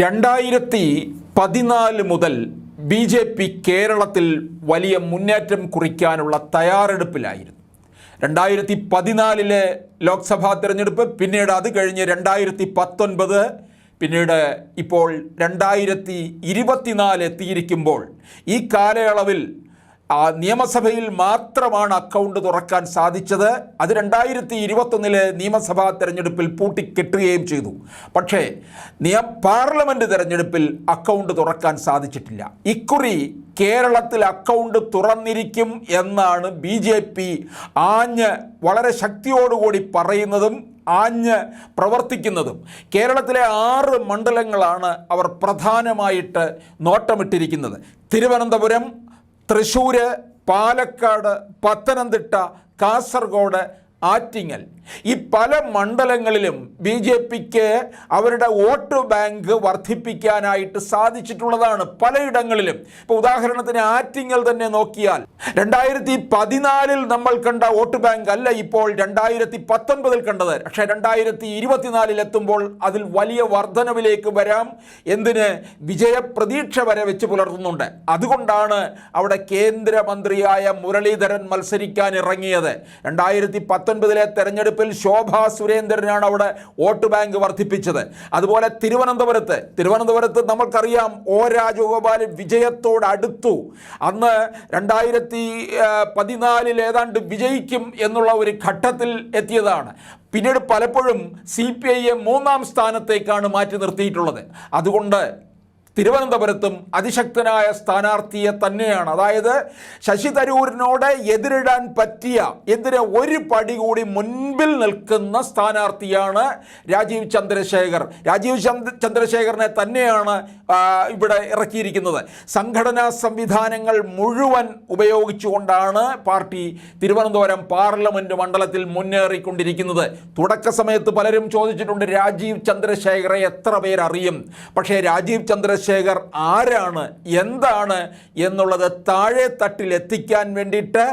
രണ്ടായിരത്തി പതിനാല് മുതൽ ബി ജെ പി കേരളത്തിൽ വലിയ മുന്നേറ്റം കുറിക്കാനുള്ള തയ്യാറെടുപ്പിലായിരുന്നു. രണ്ടായിരത്തി പതിനാലിലെ ലോക്സഭാ തിരഞ്ഞെടുപ്പ് പിന്നീട് അത് കഴിഞ്ഞ് രണ്ടായിരത്തി പത്തൊൻപത് പിന്നീട് ഇപ്പോൾ രണ്ടായിരത്തി ഇരുപത്തിനാല് എത്തിയിരിക്കുമ്പോൾ ഈ കാലയളവിൽ ആ നിയമസഭയിൽ മാത്രമാണ് അക്കൗണ്ട് തുറക്കാൻ സാധിച്ചത്. അത് രണ്ടായിരത്തി ഇരുപത്തൊന്നിലെ നിയമസഭാ തെരഞ്ഞെടുപ്പിൽ പൂട്ടിക്കെട്ടുകയും ചെയ്തു. പക്ഷേ നിയ പാർലമെന്റ് തെരഞ്ഞെടുപ്പിൽ അക്കൗണ്ട് തുറക്കാൻ സാധിച്ചിട്ടില്ല. ഇക്കുറി കേരളത്തിൽ അക്കൗണ്ട് തുറന്നിരിക്കും എന്നാണ് ബി ജെ പി ആഞ്ഞ് വളരെ ശക്തിയോടുകൂടി പറയുന്നതും ആഞ്ഞ് പ്രവർത്തിക്കുന്നതും. കേരളത്തിലെ ആറ് മണ്ഡലങ്ങളാണ് അവർ പ്രധാനമായിട്ട് നോട്ടമിട്ടിരിക്കുന്നത്. തിരുവനന്തപുരം തൃശ്ശൂർ പാലക്കാട് പത്തനംതിട്ട കാസർഗോഡ് ആറ്റിങ്ങൽ. ഈ പല മണ്ഡലങ്ങളിലും ബി ജെ പിക്ക് അവരുടെ വോട്ട് ബാങ്ക് വർദ്ധിപ്പിക്കാനായിട്ട് സാധിച്ചിട്ടുള്ളതാണ് പലയിടങ്ങളിലും. ഇപ്പോൾ ഉദാഹരണത്തിന് ആറ്റിങ്ങൽ തന്നെ നോക്കിയാൽ രണ്ടായിരത്തി പതിനാലിൽ നമ്മൾ കണ്ട വോട്ട് ബാങ്ക് അല്ല ഇപ്പോൾ രണ്ടായിരത്തി പത്തൊൻപതിൽ കണ്ടത്. പക്ഷേ രണ്ടായിരത്തി ഇരുപത്തിനാലിൽ എത്തുമ്പോൾ അതിൽ വലിയ വർധനവിലേക്ക് വരാം എന്തിന് വിജയപ്രതീക്ഷ വരെ വെച്ച് പുലർത്തുന്നുണ്ട്. അതുകൊണ്ടാണ് അവിടെ കേന്ദ്രമന്ത്രിയായ മുരളീധരൻ മത്സരിക്കാൻ ഇറങ്ങിയത്. രണ്ടായിരത്തി പത്തൊൻപതിലെ തെരഞ്ഞെടുപ്പിൽ ശോഭാ സുരേന്ദ്രനാണ് അവിടെ വോട്ട് ബാങ്ക് വർദ്ധിപ്പിച്ചത്. അതുപോലെ തിരുവനന്തപുരത്ത് തിരുവനന്തപുരത്ത് നമുക്കറിയാം ഒ രാജഗോപാൽ വിജയത്തോട് അടുത്തു. അന്ന് രണ്ടായിരത്തി പതിനാലിൽ ഏതാണ്ട് വിജയിക്കും എന്നുള്ള ഒരു ഘട്ടത്തിൽ എത്തിയതാണ്. പിന്നീട് പലപ്പോഴും സി പി ഐ എം മൂന്നാം സ്ഥാനത്തേക്കാണ് മാറ്റി നിർത്തിയിട്ടുള്ളത്. അതുകൊണ്ട് തിരുവനന്തപുരത്തും അതിശക്തനായ സ്ഥാനാർത്ഥിയെ തന്നെയാണ്. അതായത് ശശി തരൂരിനോട് എതിരിടാൻ പറ്റിയ എതിരെ ഒരു പടി കൂടി മുൻപിൽ നിൽക്കുന്ന സ്ഥാനാർത്ഥിയാണ് രാജീവ് ചന്ദ്രശേഖർ. രാജീവ് ചന്ദ് ചന്ദ്രശേഖരനെ തന്നെയാണ് ഇവിടെ ഇറക്കിയിരിക്കുന്നത്. സംഘടനാ സംവിധാനങ്ങൾ മുഴുവൻ ഉപയോഗിച്ചുകൊണ്ടാണ് പാർട്ടി തിരുവനന്തപുരം പാർലമെന്റ് മണ്ഡലത്തിൽ മുന്നേറിക്കൊണ്ടിരിക്കുന്നത്. തുടക്ക സമയത്ത് പലരും ചോദിച്ചിട്ടുണ്ട് രാജീവ് ചന്ദ്രശേഖരെ എത്ര പേരറിയും? പക്ഷേ രാജീവ് ചന്ദ്രശേഖർ ആരാണ് എന്താണ് എന്നുള്ളത് താഴെ തട്ടിൽ എത്തിക്കാൻ വേണ്ടിയിട്ട്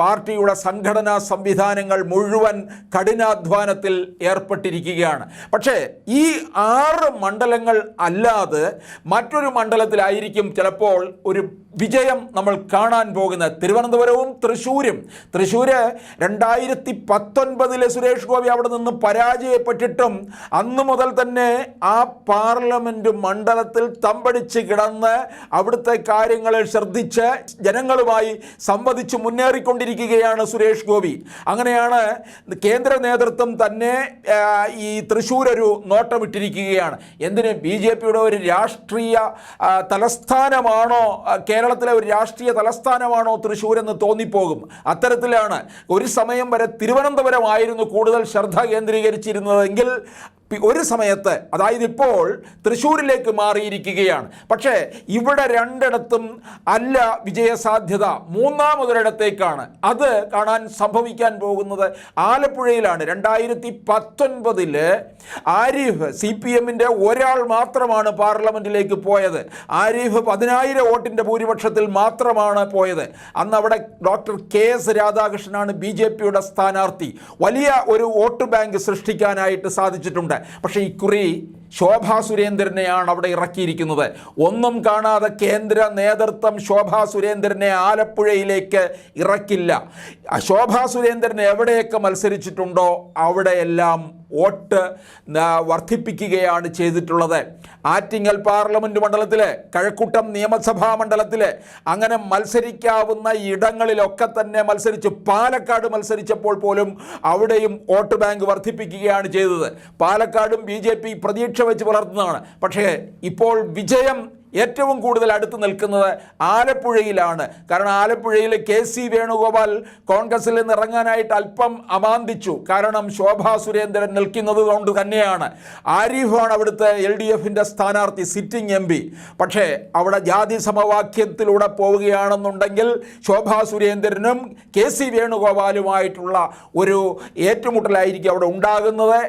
പാർട്ടിയുടെ സംഘടനാ സംവിധാനങ്ങൾ മുഴുവൻ കഠിനാധ്വാനത്തിൽ ഏർപ്പെട്ടിരിക്കുകയാണ്. പക്ഷേ ഈ ആറ് മണ്ഡലങ്ങൾ അല്ലാതെ മറ്റൊരു മണ്ഡലത്തിലായിരിക്കും ചിലപ്പോൾ ഒരു വിജയം നമ്മൾ കാണാൻ പോകുന്നത് തിരുവനന്തപുരവും തൃശ്ശൂരും. തൃശ്ശൂര് രണ്ടായിരത്തി പത്തൊൻപതിലെ സുരേഷ് ഗോപി അവിടെ നിന്ന് പരാജയപ്പെട്ടിട്ടും അന്നു മുതൽ തന്നെ ആ പാർലമെന്റ് മണ്ഡലത്തിൽ തമ്പടിച്ച് കിടന്ന് അവിടുത്തെ കാര്യങ്ങളെ ശ്രദ്ധിച്ച് ജനങ്ങളുമായി സംവദിച്ച് മുന്നേറിക്കൊണ്ടിരിക്കുകയാണ് സുരേഷ് ഗോപി. അങ്ങനെയാണ് കേന്ദ്ര നേതൃത്വം തന്നെ ഈ തൃശ്ശൂർ ഒരു നോട്ടമിട്ടിരിക്കുകയാണ്. എന്തിന്? ബി ജെ പിയുടെ ഒരു രാഷ്ട്രീയ തലസ്ഥാനമാണോ കേരളത്തിലെ ഒരു രാഷ്ട്രീയ തലസ്ഥാനമാണോ തൃശ്ശൂർ എന്ന് തോന്നിപ്പോകും. അത്തരത്തിലാണ് ഒരു സമയം വരെ തിരുവനന്തപുരമായിരുന്നു കൂടുതൽ ശ്രദ്ധ കേന്ദ്രീകരിച്ചിരുന്നതെങ്കിൽ ഒരു സമയത്ത് അതായത് ഇപ്പോൾ തൃശ്ശൂരിലേക്ക് മാറിയിരിക്കുകയാണ്. പക്ഷേ ഇവിടെ രണ്ടിടത്തും അല്ല വിജയസാധ്യത. മൂന്നാമതൊരിടത്തേക്കാണ്. അത് കാണാൻ സംഭവിക്കാൻ പോകുന്നത് ആലപ്പുഴയിലാണ്. രണ്ടായിരത്തി പത്തൊൻപതിൽ ആരിഫ് സി പി എമ്മിന്റെ ഒരാൾ മാത്രമാണ് പാർലമെന്റിലേക്ക് പോയത്. ആരിഫ് പതിനായിരം വോട്ടിന്റെ ഭൂരിപക്ഷത്തിൽ മാത്രമാണ് പോയത്. അന്ന് അവിടെ ഡോക്ടർ കെ എസ് രാധാകൃഷ്ണനാണ് ബി ജെ പിയുടെ സ്ഥാനാർത്ഥി. വലിയ ഒരു വോട്ട് ബാങ്ക് സൃഷ്ടിക്കാനായിട്ട് സാധിച്ചിട്ടുണ്ട്. പക്ഷേ ഇക്കുറി ശോഭാ സുരേന്ദ്രനെയാണ് അവിടെ ഇറക്കിയിരിക്കുന്നത്. ഒന്നും കാണാതെ കേന്ദ്ര നേതൃത്വം ശോഭാ സുരേന്ദ്രനെ ആലപ്പുഴയിലേക്ക് ഇറക്കില്ല. ശോഭാ സുരേന്ദ്രൻ എവിടെയൊക്കെ മത്സരിച്ചിട്ടുണ്ടോ അവിടെയെല്ലാം വോട്ട് വർദ്ധിപ്പിക്കുകയാണ് ചെയ്തിട്ടുള്ളത്. ആറ്റിങ്ങൽ പാർലമെന്റ് മണ്ഡലത്തിൽ കഴക്കൂട്ടം നിയമസഭാ മണ്ഡലത്തിൽ അങ്ങനെ മത്സരിക്കാവുന്ന ഇടങ്ങളിലൊക്കെ തന്നെ മത്സരിച്ച് പാലക്കാട് മത്സരിച്ചപ്പോൾ പോലും അവിടെയും വോട്ട് ബാങ്ക് വർദ്ധിപ്പിക്കുകയാണ് ചെയ്തത്. പാലക്കാടും ബി പ്രതീക്ഷ വെച്ച് പുലർത്തുന്നതാണ്. പക്ഷേ ഇപ്പോൾ വിജയം ഏറ്റവും കൂടുതൽ അടുത്ത് നിൽക്കുന്നത് ആലപ്പുഴയിലാണ്. കാരണം ആലപ്പുഴയിൽ കെ സി വേണുഗോപാൽ കോൺഗ്രസിൽ നിന്ന് ഇറങ്ങാനായിട്ട് അല്പം അമാന്തിച്ചു. കാരണം ശോഭാ സുരേന്ദ്രൻ നിൽക്കുന്നത് കൊണ്ട് തന്നെയാണ്. ആരിഫാണ് അവിടുത്തെ എൽ ഡി എഫിന്റെ സ്ഥാനാർത്ഥി സിറ്റിംഗ് എം പി. പക്ഷേ അവിടെ ജാതി സമവാക്യത്തിലൂടെ പോവുകയാണെന്നുണ്ടെങ്കിൽ ശോഭാ സുരേന്ദ്രനും കെ സി വേണുഗോപാലുമായിട്ടുള്ള ഒരു ഏറ്റുമുട്ടലായിരിക്കും അവിടെ ഉണ്ടാകുന്നത്.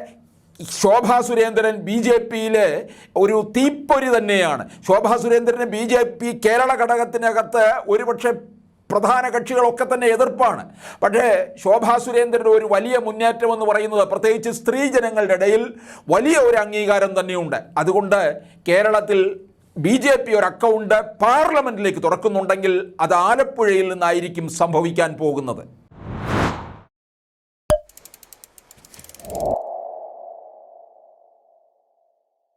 ശോഭാ സുരേന്ദ്രൻ ബി ജെ പിയിലെ ഒരു തീപ്പൊരി തന്നെയാണ്. ശോഭാ സുരേന്ദ്രന് ബി ജെ പി കേരള ഘടകത്തിനകത്ത് ഒരുപക്ഷെ പ്രധാന കക്ഷികളൊക്കെ തന്നെ എതിർപ്പാണ്. പക്ഷേ ശോഭാ സുരേന്ദ്രന്റെ ഒരു വലിയ മുന്നേറ്റം എന്ന് പറയുന്നത് പ്രത്യേകിച്ച് സ്ത്രീജനങ്ങളുടെ ഇടയിൽ വലിയ ഒരു അംഗീകാരം തന്നെയുണ്ട്. അതുകൊണ്ട് കേരളത്തിൽ ബി ജെ പി ഒരു അക്കൗണ്ട് പാർലമെന്റിലേക്ക് തുറക്കുന്നുണ്ടെങ്കിൽ അത് ആലപ്പുഴയിൽ നിന്നായിരിക്കും സംഭവിക്കാൻ പോകുന്നത്.